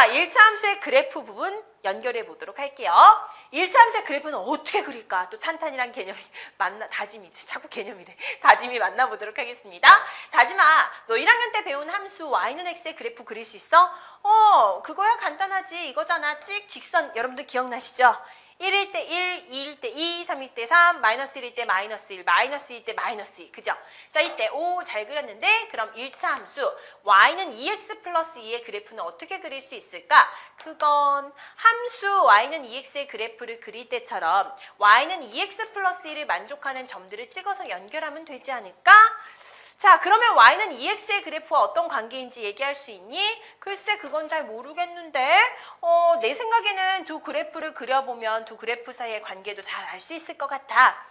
자, 1차 함수의 그래프 부분 연결해 보도록 할게요. 1차 함수의 그래프는 어떻게 그릴까? 또 탄탄이란 개념이 만나, 다짐이, 자꾸 개념이래. 다짐이 만나보도록 하겠습니다. 다짐아, 너 1학년 때 배운 함수 y는 x의 그래프 그릴 수 있어? 어, 그거야 간단하지. 이거잖아. 찍, 직선. 여러분들 기억나시죠? 1일 때 1, 2일 때 2, 3일 때 3, 마이너스 1일 때 마이너스 1, 마이너스 2일 때 마이너스 2. 그죠? 자, 이때 O 잘 그렸는데 그럼 1차 함수 y는 2x 플러스 2의 그래프는 어떻게 그릴 수 있을까? 그건 함수 y는 2x의 그래프를 그릴 때처럼 y는 2x 플러스 1을 만족하는 점들을 찍어서 연결하면 되지 않을까? 자, 그러면 y는 2x의 그래프와 어떤 관계인지 얘기할 수 있니? 글쎄, 그건 잘 모르겠는데, 어, 내 생각에는 두 그래프를 그려보면 두 그래프 사이의 관계도 잘 알 수 있을 것 같아.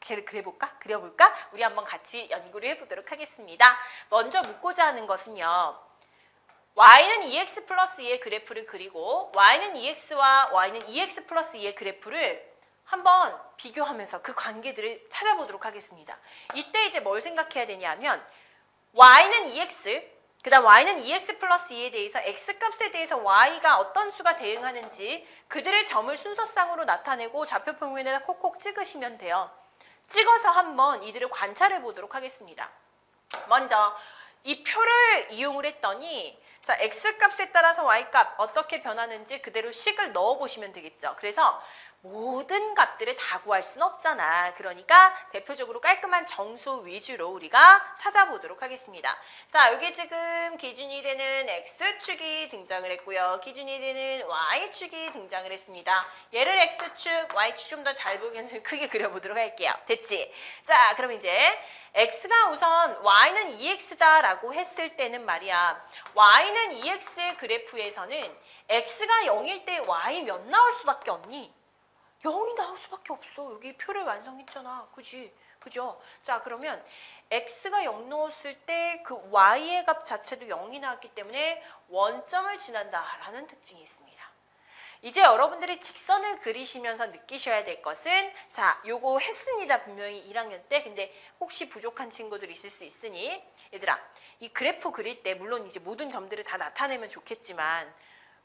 그려볼까? 그려볼까? 우리 한번 같이 연구를 해보도록 하겠습니다. 먼저 묻고자 하는 것은요. y는 2x 플러스 2의 그래프를 그리고 y는 2x와 y는 2x 플러스 2의 그래프를 한번 비교하면서 그 관계들을 찾아보도록 하겠습니다. 이때 이제 뭘 생각해야 되냐면 y는 2x, 그 다음 y는 2x 플러스 2에 대해서 x값에 대해서 y가 어떤 수가 대응하는지 그들의 점을 순서상으로 나타내고 좌표 평면에다 콕콕 찍으시면 돼요. 찍어서 한번 이들을 관찰해 보도록 하겠습니다. 먼저 이 표를 이용을 했더니 자 x값에 따라서 y값 어떻게 변하는지 그대로 식을 넣어 보시면 되겠죠. 그래서 모든 값들을 다 구할 수는 없잖아. 그러니까 대표적으로 깔끔한 정수 위주로 우리가 찾아보도록 하겠습니다. 자, 여기 지금 기준이 되는 x축이 등장을 했고요. 기준이 되는 y축이 등장을 했습니다. 얘를 x축, y축 좀 더 잘 보기 위해서 크게 그려보도록 할게요. 됐지? 자, 그럼 이제 x가 우선 y는 2x다 라고 했을 때는 말이야. y는 2x의 그래프에서는 x가 0일 때 y 몇 나올 수밖에 없니? 0이 나올 수밖에 없어. 여기 표를 완성했잖아. 그지? 그죠? 자, 그러면 x가 0 넣었을 때 그 y의 값 자체도 0이 나왔기 때문에 원점을 지난다라는 특징이 있습니다. 이제 여러분들이 직선을 그리시면서 느끼셔야 될 것은 자, 요거 했습니다. 분명히 1학년 때. 근데 혹시 부족한 친구들이 있을 수 있으니 얘들아, 이 그래프 그릴 때 물론 이제 모든 점들을 다 나타내면 좋겠지만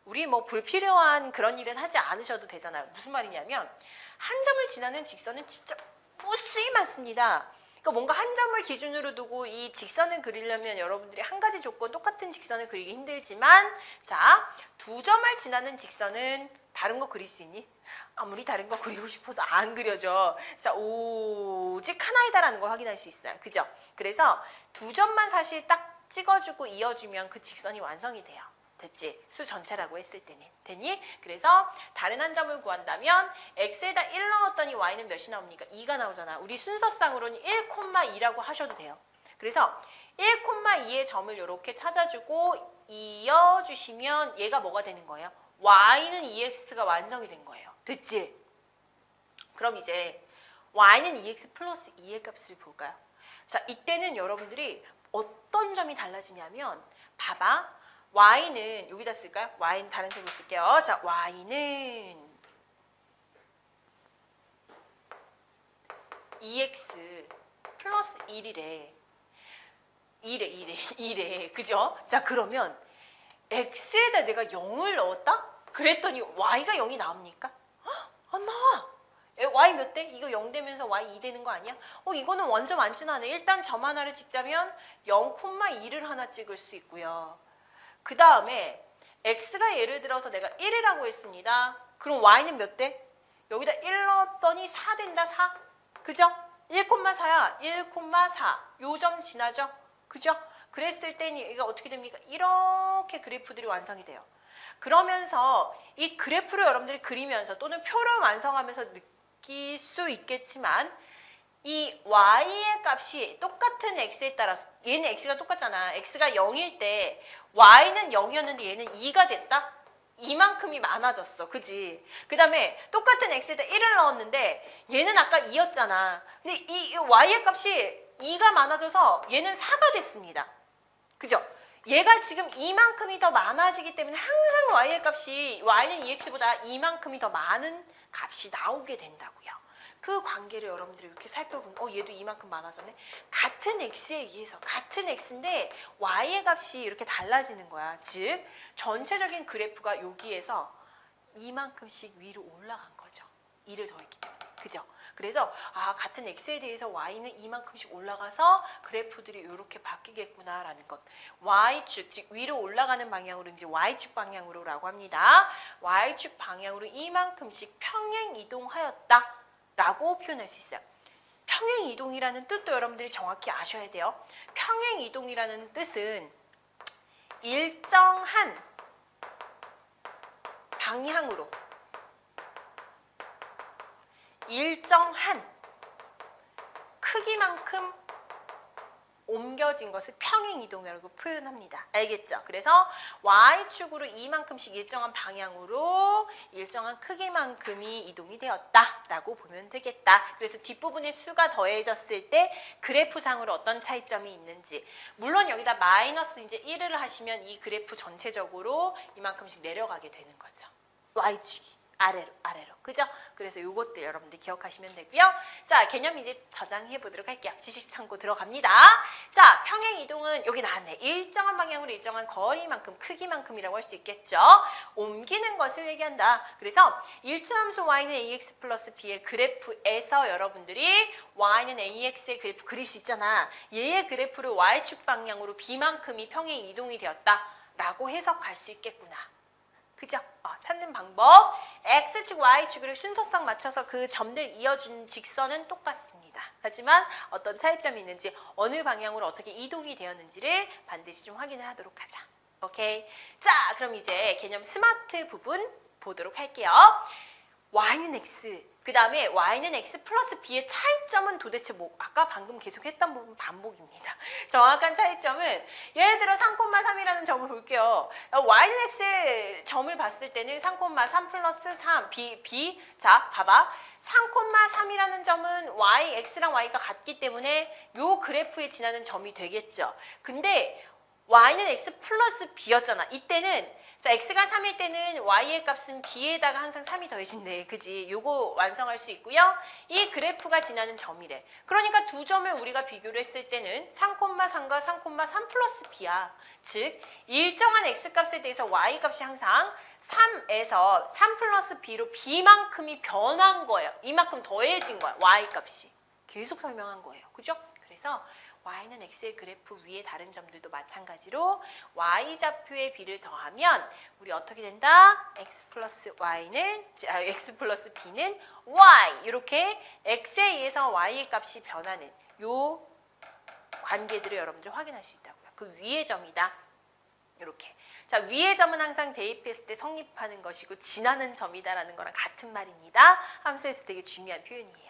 우리 뭐 불필요한 그런 일은 하지 않으셔도 되잖아요. 무슨 말이냐면 한 점을 지나는 직선은 진짜 무수히 많습니다. 그러니까 뭔가 한 점을 기준으로 두고 이 직선을 그리려면 여러분들이 한 가지 조건 똑같은 직선을 그리기 힘들지만 자, 두 점을 지나는 직선은 다른 거 그릴 수 있니? 아무리 다른 거 그리고 싶어도 안 그려져. 자, 오직 하나이다라는 걸 확인할 수 있어요. 그죠? 그래서 두 점만 사실 딱 찍어주고 이어주면 그 직선이 완성이 돼요. 됐지? 수 전체라고 했을 때는. 됐니? 그래서 다른 한 점을 구한다면 x에다 1 넣었더니 y는 몇이 나옵니까? 2가 나오잖아. 우리 순서상으로는 1,2라고 하셔도 돼요. 그래서 1,2의 점을 이렇게 찾아주고 이어주시면 얘가 뭐가 되는 거예요? y는 2x가 완성이 된 거예요. 됐지? 그럼 이제 y는 2x 플러스 2의 값을 볼까요? 자, 이때는 여러분들이 어떤 점이 달라지냐면 봐봐. Y는 여기다 쓸까요? y는 다른 색으로 쓸게요. 자, y는 2x 플러스 1이래. 2래, 2래, 2래. 그죠? 자, 그러면 x에다 내가 0을 넣었다? 그랬더니 y가 0이 나옵니까? 헉, 안 나와. 에, y 몇 대? 이거 0 되면서 y 2 되는 거 아니야? 어, 이거는 완전 안 친하네. 일단 점 하나를 찍자면 0,2를 하나 찍을 수 있고요. 그 다음에 x가 예를 들어서 내가 1이라고 했습니다. 그럼 y는 몇 대? 여기다 1 넣었더니 4 된다, 4. 그죠? 1,4야. 1,4. 요점 지나죠? 그죠? 그랬을 때는 얘가 어떻게 됩니까? 이렇게 그래프들이 완성이 돼요. 그러면서 이 그래프를 여러분들이 그리면서 또는 표를 완성하면서 느낄 수 있겠지만 이 y의 값이 똑같은 x에 따라서 얘는 x가 똑같잖아. x가 0일 때 y는 0이었는데 얘는 2가 됐다? 이만큼이 많아졌어. 그지? 그 다음에 똑같은 x에다 1을 넣었는데 얘는 아까 2였잖아. 근데 이, 이 y의 값이 2가 많아져서 얘는 4가 됐습니다. 그죠? 얘가 지금 이만큼이 더 많아지기 때문에 항상 y의 값이 y는 2x보다 이만큼이 더 많은 값이 나오게 된다고요. 그 관계를 여러분들이 이렇게 살펴보면 어 얘도 이만큼 많아졌네. 같은 x에 의해서 같은 x인데 y의 값이 이렇게 달라지는 거야. 즉 전체적인 그래프가 여기에서 이만큼씩 위로 올라간 거죠. 2를 더했기 때문에. 그죠? 그래서 아 같은 x에 대해서 y는 이만큼씩 올라가서 그래프들이 이렇게 바뀌겠구나라는 것. y축 즉 위로 올라가는 방향으로 이제 y축 방향으로라고 합니다. y축 방향으로 이만큼씩 평행 이동하였다 라고 표현할 수 있어요. 평행 이동이라는 뜻도 여러분들이 정확히 아셔야 돼요. 평행 이동이라는 뜻은 일정한 방향으로 일정한 크기만큼 옮겨진 것을 평행 이동이라고 표현합니다. 알겠죠? 그래서 y축으로 이만큼씩 일정한 방향으로 일정한 크기만큼이 이동이 되었다라고 보면 되겠다. 그래서 뒷부분에 수가 더해졌을 때 그래프상으로 어떤 차이점이 있는지 물론 여기다 마이너스 이제 1을 하시면 이 그래프 전체적으로 이만큼씩 내려가게 되는 거죠. y축이 아래로 아래로 그죠? 그래서 요것들 여러분들 기억하시면 되고요. 자 개념 이제 저장해 보도록 할게요. 지식 창고 들어갑니다. 자 평행 이동은 여기 나왔네. 일정한 방향으로 일정한 거리만큼 크기만큼이라고 할 수 있겠죠. 옮기는 것을 얘기한다. 그래서 일차함수 y는 ax 플러스 b의 그래프에서 여러분들이 y는 ax의 그래프 그릴 수 있잖아. 얘의 그래프를 y축 방향으로 b만큼이 평행 이동이 되었다 라고 해석할 수 있겠구나. 그죠? 어, 찾는 방법. X축, Y축을 순서상 맞춰서 그 점들 이어준 직선은 똑같습니다. 하지만 어떤 차이점이 있는지 어느 방향으로 어떻게 이동이 되었는지를 반드시 좀 확인을 하도록 하자. 오케이. 자, 그럼 이제 개념 스마트 부분 보도록 할게요. X, 그 다음에 y는 x 플러스 b의 차이점은 도대체 뭐, 아까 방금 계속 했던 부분 반복입니다. 정확한 차이점은 예를 들어 3,3이라는 점을 볼게요. y는 x의 점을 봤을 때는 3,3 플러스 3, b, b, 자, 봐봐. 3,3이라는 점은 y, x랑 y가 같기 때문에 요 그래프에 지나는 점이 되겠죠. 근데 y는 x 플러스 b였잖아. 이때는 자, x가 3일 때는 y의 값은 b에다가 항상 3이 더해진대. 그지? 요거 완성할 수 있고요. 이 그래프가 지나는 점이래. 그러니까 두 점을 우리가 비교를 했을 때는 3,3과 3,3 플러스 b야. 즉, 일정한 x 값에 대해서 y 값이 항상 3에서 3 플러스 b로 b만큼이 변한 거예요. 이만큼 더해진 거야. y 값이. 계속 설명한 거예요. 그죠? 그래서 y는 x의 그래프 위에 다른 점들도 마찬가지로 y 좌표의 b를 더하면 우리 어떻게 된다? x 플러스 y는 아, x 플러스 b는 y 이렇게 x에 의해서 y의 값이 변하는 요 관계들을 여러분들이 확인할 수 있다고요. 그 위의 점이다. 이렇게. 자, 위의 점은 항상 대입했을 때 성립하는 것이고 지나는 점이다라는 거랑 같은 말입니다. 함수에서 되게 중요한 표현이에요.